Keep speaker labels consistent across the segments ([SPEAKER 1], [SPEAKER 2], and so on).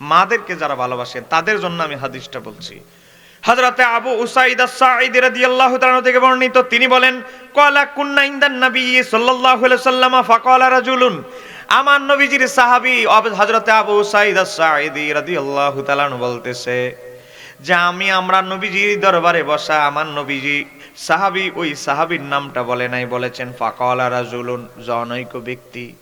[SPEAKER 1] মাদেরকে যারা ভালোবাসেন তাদের জন্য আমি হাদিসটা বলছি। হযরতে আবু উসাইদ আস-সাঈদী রাদিয়াল্লাহু তাআলা থেকে বর্ণিত, তিনি বলেন, ক্বালা কুন্না ইনদান নবী সাল্লাল্লাহু আলাইহি ওয়াসাল্লাম ফাকালা রাজুলুন। আমার নবীজির সাহাবী হযরতে আবু উসাইদ আস-সাঈদী রাদিয়াল্লাহু তাআলা বলতেছে যে, আমি আমরা নবীজির দরবারে বসা, আমার নবীজি সাহাবী ওই সাহাবির নামটা বলে নাই, বলেছেন, ফাকলা রাজুলুন, জনৈক ব্যক্তি।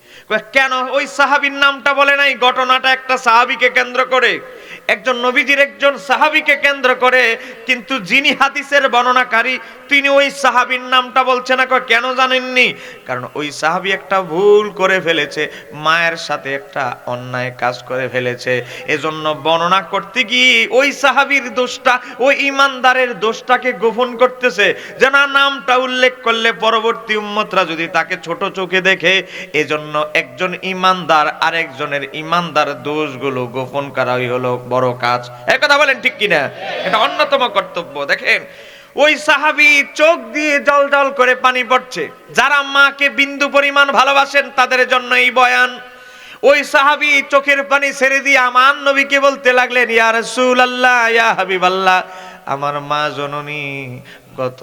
[SPEAKER 1] কেন? ওই সাহাবির নামটা বলে নাই? ঘটনাটা একটা সাহাবিকে কেন্দ্র করে। একজন নবীজির একজন সাহাবিকে কেন্দ্র করে, কিন্তু যিনি হাদিসের বর্ণনাকারী, তিনি ওই সাহাবীর নামটা বলছে না কেন জানেননি? কারণ ওই সাহাবী একটা ভুল করে ফেলেছে, মায়ের সাথে একটা অন্যায় কাজ করে ফেলেছে। এজন্য বর্ণনা করতে গিয়ে ওই সাহাবীর দোষটা, ওই ইমানদারের দোষটাকে গোপন করতেছে। যে না নামটা উল্লেখ করলে পরবর্তী উম্মতরা যদি তাকে ছোট চোখে দেখে, এজন্য একজন ইমানদার আরেকজনের ইমানদার দোষগুলো গোপন করাই হলো বড় কাজ। এক কথা বলেন ঠিক কিনা? এটা অন্যতম কর্তব্য। দেখেন, ওই সাহাবি চোখ দিয়ে জল জল করে পানি পড়ছে। যারা মাকে বিন্দু পরিমাণ ভালোবাসেন, তাদের জন্য এই বয়ান। ওই সাহাবি চোখের পানি ছেড়ে দিয়ে আমার নবীকে বলতে লাগলেন, ইয়া রাসূলুল্লাহ, ইয়া হাবিবাল্লাহ, আমার মা জননী গত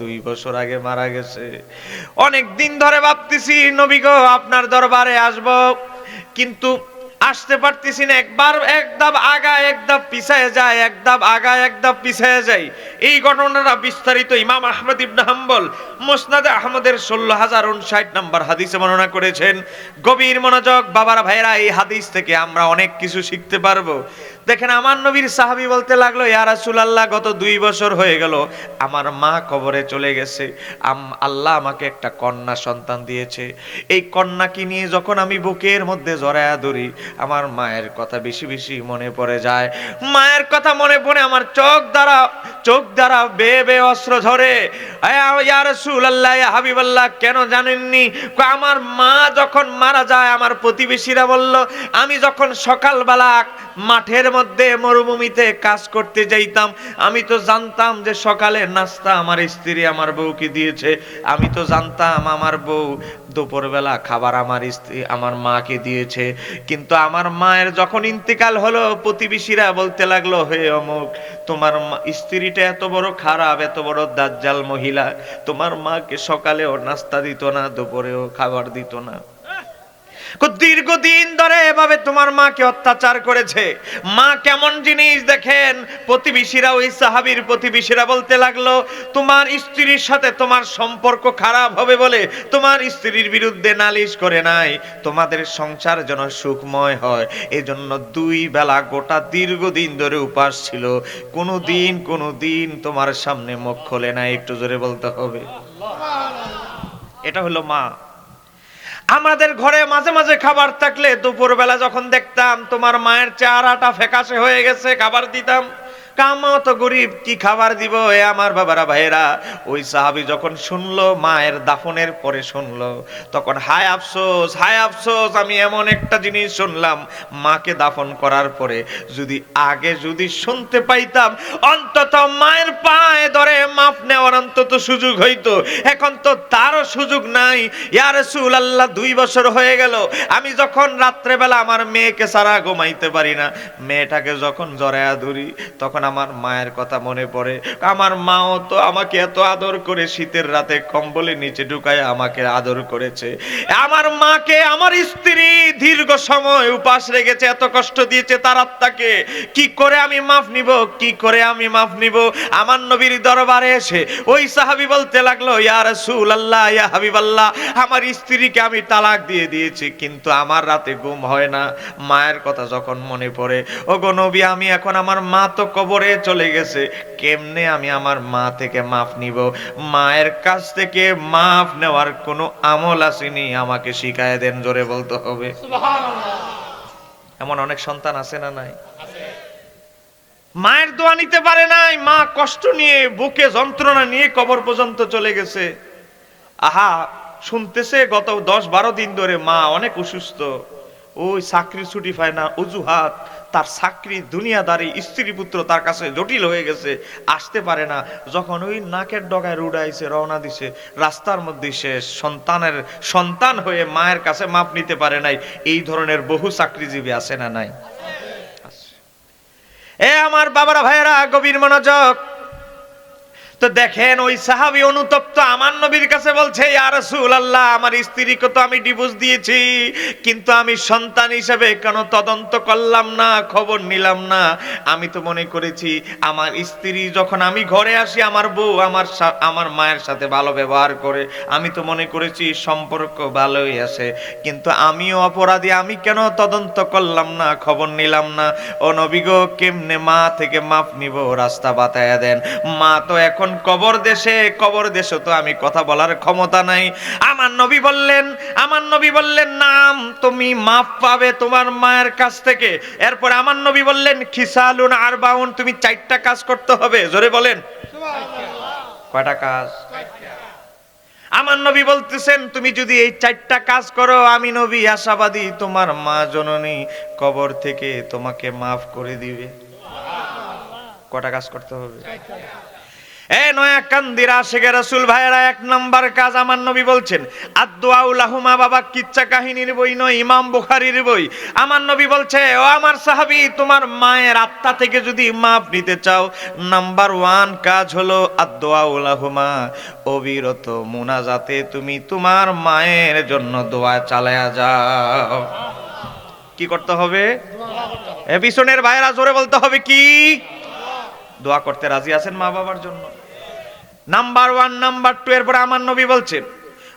[SPEAKER 1] দুই বছর আগে মারা গেছে। অনেক দিন ধরে ভাবতেছি, নবী গো, আপনার দরবারে আসব। কিন্তু আসতে পারতেছি না, একবার এক ধাপ আগা এক ধাপ পিছায় যায়, এক ধাপ আগা এক ধাপ পিছায় যায়। এই ঘটনাটা বিস্তারিত ইমাম আহমদ ইবনে হাম্বল মুসনাদে আহমদের ষোলো হাজার উনষাট নম্বর হাদিসে বর্ণনা করেছেন। গভীর মনোযোগ, বাবারা ভাইরা এই হাদিস থেকে আমরা অনেক কিছু শিখতে পারব। দেখেন, আমার নবীর সাহাবী বলতে লাগল, ইয়া রাসূলুল্লাহ, গত দুই বছর হয়ে গেল, আমার মা কবরে চলে গেছে। আম- আল্লাহ আমাকে একটা কন্যা সন্তান দিয়েছে। এই কন্যাকে নিয়ে যখন আমি বুকের মধ্যে জড়ায়া ধরি আমার মায়ের কথা বেশি বেশি মনে পড়ে যায়। মায়ের কথা মনে পড়ে আমার চোখ দ্বারা চোখ দ্বারা বে বে অস্ত্র ধরে। রাসূলুল্লাহ, ইয়া হাবিবাল্লাহ, কেন জানেননি? আমার মা যখন মারা যায়, আমার প্রতিবেশীরা বলল, আমি যখন সকালবেলা মাঠের মধ্যে মরুভূমিতে কাজ করতে যাইতাম। আমি তো জানতাম যে সকালে নাস্তা আমার স্ত্রী আমার বউকে দিয়েছে। আমি তো জানতাম আমার বউ দুপুরবেলা খাবার আমার স্ত্রী আমার মাকে দিয়েছে। কিন্তু আমার মায়ের যখন ইন্তেকাল হলো, প্রতিবেশীরা বলতে লাগল, হে অমুক, তোমার স্ত্রীটা এত বড় খারাপ, এত বড় দাজ্জাল মহিলা। তোমার মাকে সকালেও নাস্তা দিত না, দুপুরেও খাবার দিত না। দীর্ঘদিন ধরে এভাবে তোমার মাকে অত্যাচার করেছে। মা কেমন জিনিস দেখেন? প্রতিবেশীরা ওই সাহাবীর প্রতিবেশীরা বলতে লাগল, তোমার স্ত্রীর সাথে তোমার সম্পর্ক খারাপ হবে বলে তোমার স্ত্রীর বিরুদ্ধে নালিশ করে নাই। তোমাদের সংসার যেন সুখময় হয়। এজন্য দুই বেলা গোটা দীর্ঘদিন ধরে উপাস ছিল। কোনো দিন কোনো দিন তোমার সামনে মুখ খোলে না, একটু জোরে বলতে হবে। এটা হলো মা। আমাদের ঘরে মাঝে মাঝে খাবার থাকলে দুপুরবেলা যখন দেখতাম তোমার মায়ের চেহারাটা ফ্যাকাশে হয়ে গেছে, খাবার দিতাম। কামাও তো গরিব, কি খাবার দিব এ আমার বাবারা ভাইয়েরা? ওই সাহাবি যখন শুনলো, মায়ের দাফনের পরে শুনলো, তখন, হায় আফসোস হায় আফসোস, আমি এমন একটা জিনিস শুনলাম। মাকে দাফন করার পরে, যদি আগে যদি শুনতে পাইতাম, অন্তত মায়ের পায়ে ধরে মাপ নেওয়ার অন্তত সুযোগ হইতো। এখন তো তারও সুযোগ নাই। ইয়ার সুল আল্লাহ দুই বছর হয়ে গেল। আমি যখন রাত্রেবেলা আমার মেয়েকে সারা ঘুমাইতে পারি না, মেয়েটাকে যখন জড়ায়া ধরি, তখন আমার মায়ের কথা মনে পড়ে, আমার মাও তো আমাকে এত আদর করে শীতের রাতে কম্বলের নিচে ঢুকায় আমাকে আদর করেছে। আমার মাকে আমার স্ত্রী দীর্ঘ সময় উপাস রেখেছে, এত কষ্ট দিয়েছে তার আত্মাকে। কি করে আমি মাফ নিব? কি করে আমি মাফ নিব? আমার নবীর দরবারে এসে ওই সাহাবী বলতে লাগল, ইয়া রাসূল আল্লাহ ইয়া হাবিব আল্লাহ আমার স্ত্রীকে আমি তালাক দিয়ে দিয়েছি, কিন্তু আমার রাতে ঘুম হয় না। মায়ের কথা যখন মনে পড়ে ও গো নবী, আমি এখন আমার মা তো কবরে চলে গেছে। কেমনে আমি আমার মা থেকে মাফ নিব? মায়ের কাছ থেকে মাফ নেওয়ার কোনো আমল আসেনি। আমাকে শিখায় দেন জোরে বলতে হবে। এমন অনেক সন্তান আছে না নাই? মায়ের দোয়া নিতে পারে নাই। মা কষ্ট নিয়ে বুকে যন্ত্রণা নিয়ে কবর পর্যন্ত চলে গেছে। আহা শুনতেছে গত দশ বারো দিন ধরে মা অনেক অসুস্থ। ওই চাকরির ছুটি পায় না অজুহাত। তার চাকরি দুনিয়াদারি স্ত্রী পুত্র তার কাছে জটিল হয়ে গেছে, আসতে পারে না। যখন ওই নাকের ডগায় রুডাইছে রওনা দিছে, রাস্তার মধ্যে সে সন্তানের সন্তান হয়ে মায়ের কাছে মাপ নিতে পারে নাই। এই ধরনের বহু চাকরিজীবী আছে না নাই? এ আমার বাবারা, ভাইয়েরা, গভীর মনোযোগ। তো দেখেন, ওই সাহাবি অনুতপ্ত আমার নবীর কাছে বলছে রাসূলুল্লাহ, আমার স্ত্রীকে তো আমি ডিভোর্স দিয়েছি, কিন্তু আমি সন্তান হিসেবে কেন তদন্ত করলাম না, খবর নিলাম না। আমি তো মনে করেছি, আমার স্ত্রী যখন আমি ঘরে আসি, আমার বউ আমার আমার মায়ের সাথে ভালো ব্যবহার করে, আমি তো মনে করেছি সম্পর্ক ভালোই আছে, কিন্তু আমিও অপরাধী, আমি কেন তদন্ত করলাম না, খবর নিলাম না? ও নবীগ কেমনে মা থেকে মাপ নিব, রাস্তা বাতায়া দেন। মা তো এখন কবর দেশে কবর দেশে তো আমি কথা বলার ক্ষমতা নাই। আমার নবী বললেন, আমার নবী বললেন, নাম তুমি মাপ পাবে তোমার মায়ের কাছ থেকে। এরপর আমার নবী বললেন, খিসালুন আর বাউন তুমি চারটা কাজ করতে হবে। জোরে বলেন। কয়টা কাজ? আমার নবী বলতেছেন, তুমি যদি এই চারটা কাজ করো, আমি নবী আশাবাদী তোমার মা জননী কবর থেকে তোমাকে মাফ করে দিবে। কটা কাজ করতে হবে? এ নয়া কান্দিরা শেখে রাসুল ভাইয়েরা, এক নাম্বার কাজ আমার নবী বলছেন আদুয়াউলাহুমা বাবা, কিচ্ছা কাহিনীর বই নয়, ইমাম বুখারীর বই। আমার নবী বলছে, ও আমার সাহাবী, তোমার মায়ের আত্মা থেকে যদি মাপ নিতে চাও, নাম্বার ওয়ান কাজ হলো আদুয়াউলাহুমা অবিরত মুনাজাতে তুমি তোমার মায়ের জন্য দোয়া চালায়া যাও। কি করতে হবে? এ পিছনের ভাইয়েরা জোরে বলতে হবে কি? দোয়া করতে রাজি আছেন মা বাবার জন্য? নাম্বার ওয়ান নাম্বার টু এর পরে আমার নবী বলছেন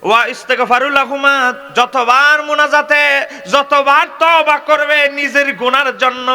[SPEAKER 1] ওয়া ইস্তেগফারুল্লাহুমা যতবার মুনাজাতে, যতবার তওবা করবে নিজের গুনার জন্য,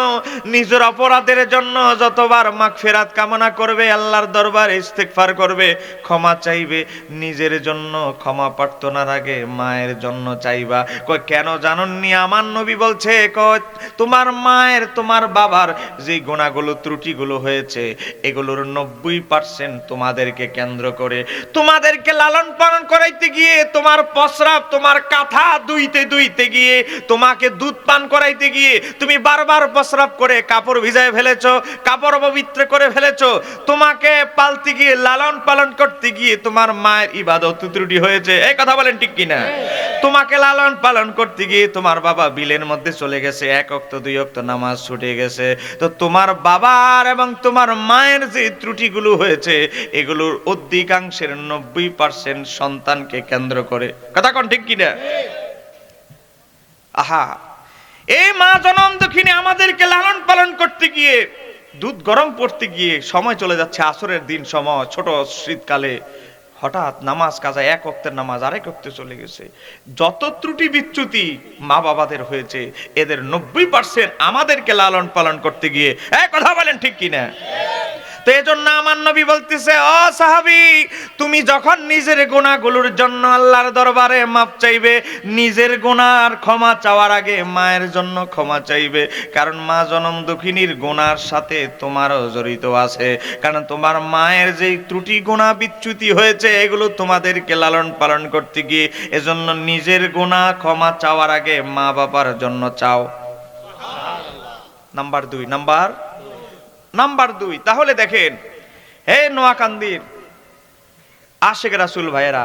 [SPEAKER 1] নিজের অপরাধের জন্য, যতবার মাগফিরাত কামনা করবে, আল্লাহর দরবারে ইস্তেগফার করবে, ক্ষমা চাইবে, নিজের জন্য ক্ষমা প্রার্থনার আগে মায়ের জন্য চাইবা। কই কেন জানননি? আমার নবী বলছে, কয়, তোমার মায়ের, তোমার বাবার যে গুণাগুলো, ত্রুটিগুলো হয়েছে, এগুলোর নব্বই পার্সেন্ট তোমাদেরকে কেন্দ্র করে, তোমাদেরকে লালন পালন করাইতে গিয়ে তোমার প্রস্রাব, তোমার কাঁথা দুইতে দুইতে গিয়ে, তোমাকে দুধ পান করাইতে গিয়ে, তুমি বারবার প্রস্রাব করে কাপড় ভিজায় ফেলেছ, কাপড় অপবিত্র করে ফেলেছ, তোমাকে পালতে গিয়ে, লালন পালন করতে গিয়ে তোমার মায়ের ইবাদত ত্রুটি হয়েছে। এই কথা বলেন ঠিক কিনা? তোমাকে লালন পালন করতে গিয়ে তোমার বাবা বিলের মধ্যে চলে গেছে। এক অক্ত, দুই অক্ত নামাজ ছুটে গেছে। তো তোমার বাবার এবং তোমার মায়ের যে ত্রুটিগুলো হয়েছে, এগুলোর অধিকাংশের নব্বই পার্সেন্ট সন্তানকে কেন্দ্র করে। কথা কোন ঠিক কিনা? আহা! এই মা জনম দক্ষিণে আমাদেরকে লালন পালন করতে গিয়ে, দুধ গরম পড়তে গিয়ে সময় চলে যাচ্ছে আসরের দিন সময়, ছোট শীতকালে। হঠাৎ নামাজ কাজা এক অক্তের নামাজ আরেক অক্তে চলে গেছে। যত ত্রুটি বিচ্যুতি মা বাবাদের হয়েছে, এদের নব্বই পার্সেন্ট আমাদেরকে লালন পালন করতে গিয়ে এক কথা বলেন ঠিক কিনা? তো এজন্য আমার নবী বলতেছে, ও সাহাবি, তুমি যখন নিজের গুণাগুলোর জন্য আল্লাহর দরবারে মাপ চাইবে, নিজের গুনার ক্ষমা চাওয়ার আগে মায়ের জন্য ক্ষমা চাইবে, কারণ মা জনম দুঃখিনীর গুনার সাথে তোমারও জড়িত আছে, কারণ তোমার মায়ের যেই ত্রুটি, গুণা বিচ্যুতি হয়েছে, এগুলো তোমাদেরকে লালন পালন করতে গিয়ে এজন্য নিজের গুণা ক্ষমা চাওয়ার আগে মা বাবার জন্য চাও। নাম্বার দুই। নাম্বার নাম্বার দুই, তাহলে দেখেন, হে নোয়াকান্দির আশেখ রাসুল ভাইয়েরা,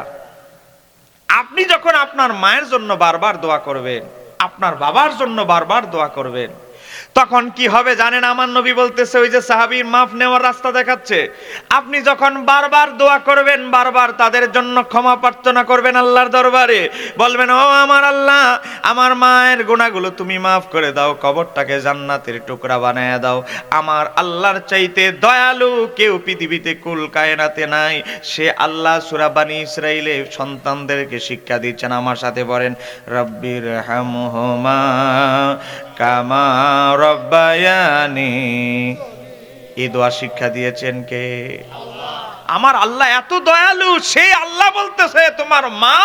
[SPEAKER 1] আপনি যখন আপনার মায়ের জন্য বারবার দোয়া করবেন, আপনার বাবার জন্য বারবার দোয়া করবেন তখন কি হবে জানেন? আমার নবী বলতেছে, ওই যে সাহাবীর মাফ নেওয়ার রাস্তা দেখাচ্ছে। আপনি যখন বারবার দোয়া করবেন, বারবার তাদের জন্য ক্ষমা প্রার্থনা করবেন আল্লাহর দরবারে। বলবেন, ও আমার আল্লাহ, আমার মায়ের গুণাগুলো তুমি মাফ করে দাও, কবরটাকে জান্নাতের টুকরা বানায় দাও। আমার আল্লাহর চাইতে দয়ালু কেউ পৃথিবীতে কুল কায়নাতে নাই। সে আল্লাহ সুরাবানি ইসরাইলে সন্তানদেরকে শিক্ষা দিচ্ছেন, আমার সাথে বলেন রব্বির হামহুমা কামা রব্বায়ানি। এই দোয়া শিক্ষা দিয়েছেন কে? আমার আল্লাহ এত দয়ালু, সেই আল্লাহ বলতেছে, তোমার মা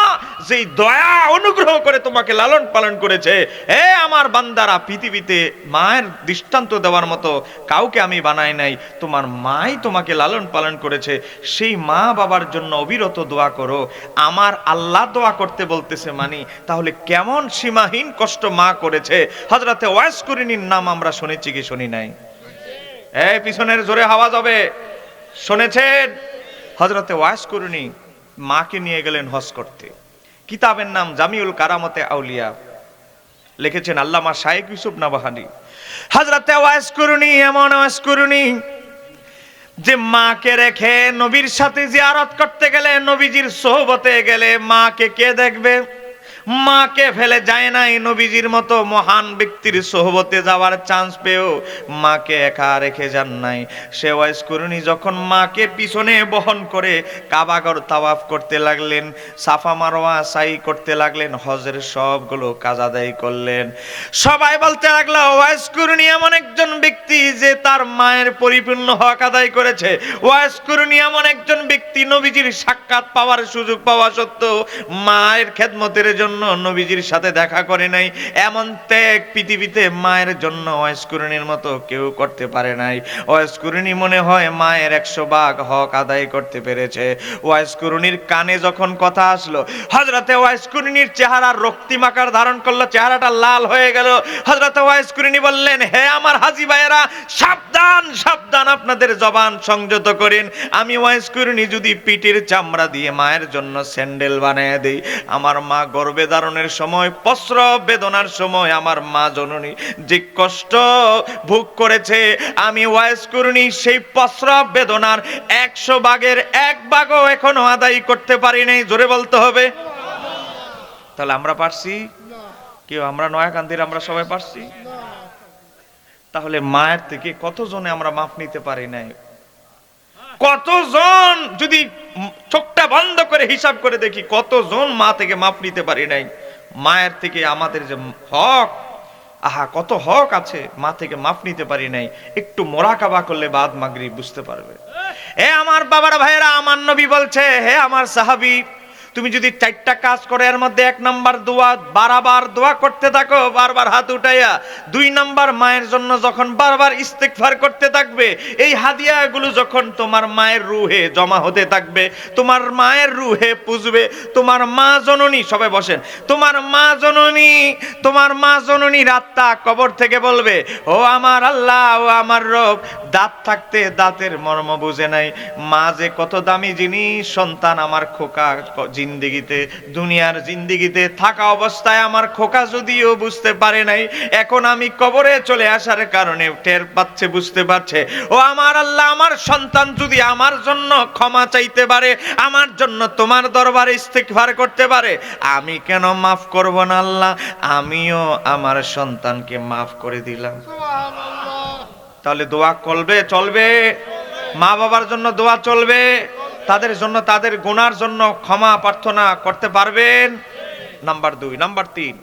[SPEAKER 1] যেই দয়া অনুগ্রহ করে তোমাকে লালন পালন করেছে, এ আমার বান্দারা, পৃথিবীতে মায়ের দৃষ্টান্ত দেওয়ার মতো কাউকে আমি বানাই নাই, তোমার মাই তোমাকে লালন পালন করেছে, সেই মা বাবার জন্য অবিরত দোয়া করো। আমার আল্লাহ দোয়া করতে বলতেছে, মানি, তাহলে কেমন সীমাহীন কষ্ট মা করেছে? হজরতে ওয়াইস করিনীর নাম আমরা শুনেছি কি শুনি নাই? এই পিছনের জোরে হাওয়া যাবে শুনেছেন? হজরতে ওয়াস করুনি মাকে নিয়ে গেলেন হজ করতে। কিতাবের নাম জামিউল কারামতে আউলিয়া। লিখেছেন আল্লামা শায়েক ইউসুফ নাবাহানি। হজরতে ওয়াস করুনি, এমন ওয়াস করুনি, যে মাকে রেখে নবীর সাথে জিয়ারত করতে গেলে, নবীজির সোহবতে গেলে মাকে কে দেখবে? মাকে ফেলে যায় নাই নবীজির মতো মহান ব্যক্তির সোহবতে যাওয়ার চান্স পেও মাকে একা রেখে যান নাই। সে ওয়াইস যখন মাকে পিছনে বহন করে কাবাগর তাওয়াফ করতে লাগলেন, সাফা মারোয়া সাই করতে লাগলেন, হজের সবগুলো কাজ আদায় করলেন। সবাই বলতে লাগল ওয়াইস এমন একজন ব্যক্তি যে তার মায়ের পরিপূর্ণ হক আদায় করেছে। ওয়াইস এমন একজন ব্যক্তি নবীজির সাক্ষাৎ পাওয়ার সুযোগ পাওয়া সত্ত্বেও মায়ের খেদমতের জন্য নবীজির সাথে দেখা করে নাই। এমন ত্যাগ পৃথিবীতে মায়ের জন্য ওয়াইসকুরুনির মতো কেউ করতে পারে নাই। ওয়াইসকুরুনি মনে হয় মায়ের একশো ভাগ হক আদায় করতে পেরেছে। ওয়াইসকুরুনির কানে যখন কথা আসলো হজরতে ওয়াইসকুরুনির চেহারা রক্তিমাকার ধারণ করল, চেহারাটা লাল হয়ে গেল। হজরতে ওয়াইসকুরুনি বললেন, হে আমার হাজি ভাইয়েরা, সাবধান সাবধান আপনাদের জবান সংযত করেন। আমি ওয়াইসকুরুনি যদি পিঠের চামড়া দিয়ে মায়ের জন্য স্যান্ডেল বানিয়ে দেই, আমার মা গর্বে ধারণের সময় প্রস্রব বেদনার সময় আমার মা জননী যে কষ্ট ভোগ করেছে, আমি ওয়াইস করিনি সেই প্রস্রব বেদনার একশো ভাগের এক ভাগও এখনও আদায় করতে পারি নাই। জোরে বলতে হবে। তাহলে আমরা পারছি? কেউ আমরা নয়াকান্দির আমরা সবাই পারছি? তাহলে মায়ের থেকে কতজনে আমরা মাফ নিতে পারি নাই? কতজন যদি চোখটা বন্ধ করে হিসাব করে দেখি, কতজন মা থেকে মাপ নিতে পারি নাই? মায়ের থেকে আমাদের যে হক, আহা, কত হক আছে, মা থেকে মাপ নিতে পারি নাই। একটু মোরাকাবা করলে বাদ মাগরি বুঝতে পারবে। হে আমার বাবার ভাইয়েরা, আমার নবী বলছে, হে আমার সাহাবী তুমি যদি চারটা কাজ করে, এর মধ্যে এক নাম্বার দোয়া, বারবার দোয়া করতে থাকো, বারবার হাত উঠাইয়া। দুই নাম্বার মায়ের জন্য যখন বারবার ইস্তেকফার করতে থাকবে, এই হাদিয়াগুলো যখন তোমার মায়ের রুহে জমা হতে থাকবে, তোমার মায়ের রুহে পুজবে, তোমার মা জননী, সবাই বসেন, তোমার মা জননী, তোমার মা জননী রাত্তা কবর থেকে বলবে, ও আমার আল্লাহ, ও আমার রব। দাঁত থাকতে দাঁতের মর্ম বুঝে নাই। মা যে কত দামি জিনিস, সন্তান আমার খোকা জিন্দিগিতে দুনিয়ার জিন্দিগিতে থাকা অবস্থায় আমার খোকা যদিও বুঝতে পারে নাই এখন আমি কবরে চলে আসার কারণে টের পাচ্ছে বুঝতে পারছে। ও আমার আল্লাহ আমার সন্তান যদি আমার জন্য ক্ষমা চাইতে পারে আমার জন্য তোমার দরবারে ইস্তেকভার করতে পারে আমি কেন মাফ করব না আল্লাহ? আমিও আমার সন্তানকে মাফ করে দিলাম। তাহলে দোয়া করবে চলবে? মা বাবার জন্য দোয়া চলবে? তাদের জন্য, তাদের গুনার জন্য ক্ষমা প্রার্থনা করতে পারবেন। নাম্বার দুই, নাম্বার তিন।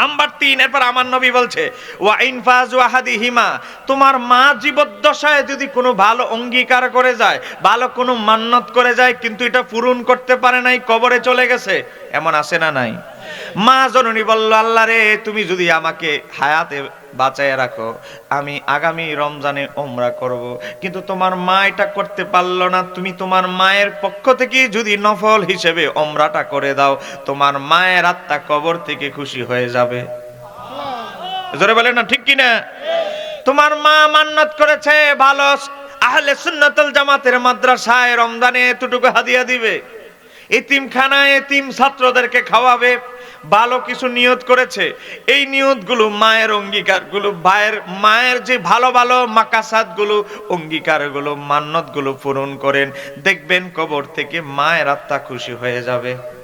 [SPEAKER 1] নাম্বার তিন, এরপর আমার নবী বলছে, ওয়া ইনফাজ ওয়াহাদি হিমা তোমার মা জীবদ্দশায় যদি কোনো ভালো অঙ্গীকার করে যায়, ভালো কোনো মান্নত করে যায়, কিন্তু এটা পূরণ করতে পারে নাই, কবরে চলে গেছে, এমন আছে না নাই? মা জননী বলল, আল্লাহ রে, তুমি যদি আমাকে হায়াতে বাঁচায় রাখো। আমি আগামী রমজানে ওমরা করব। কিন্তু তোমার মা এটা করতে পারল না। তুমি তোমার মায়ের পক্ষ থেকে যদি নফল হিসেবে ওমরাটা করে দাও, তোমার মায়ের আত্মা কবর থেকে খুশি হয়ে যাবে। জোরে বলে না, ঠিক কিনা? তোমার মা মান্নত করেছে, ভালো। আহলে সুন্নাতুল জামাতের মাদ্রাসায় রমজানে এতটুকু হাদিয়া দিবে। এতিমখানায় এতিম ছাত্রদেরকে খাওয়াবে। ভালো কিছু নিয়ত করেছে। এই নিয়তগুলো মায়ের অঙ্গীকারগুলো, ভাইয়ের, মায়ের যে ভালো ভালো মাকাসাতগুলো অঙ্গীকারগুলো মান্নতগুলো পূরণ করেন। দেখবেন কবর থেকে মায়ের আত্মা খুশি হয়ে যাবে।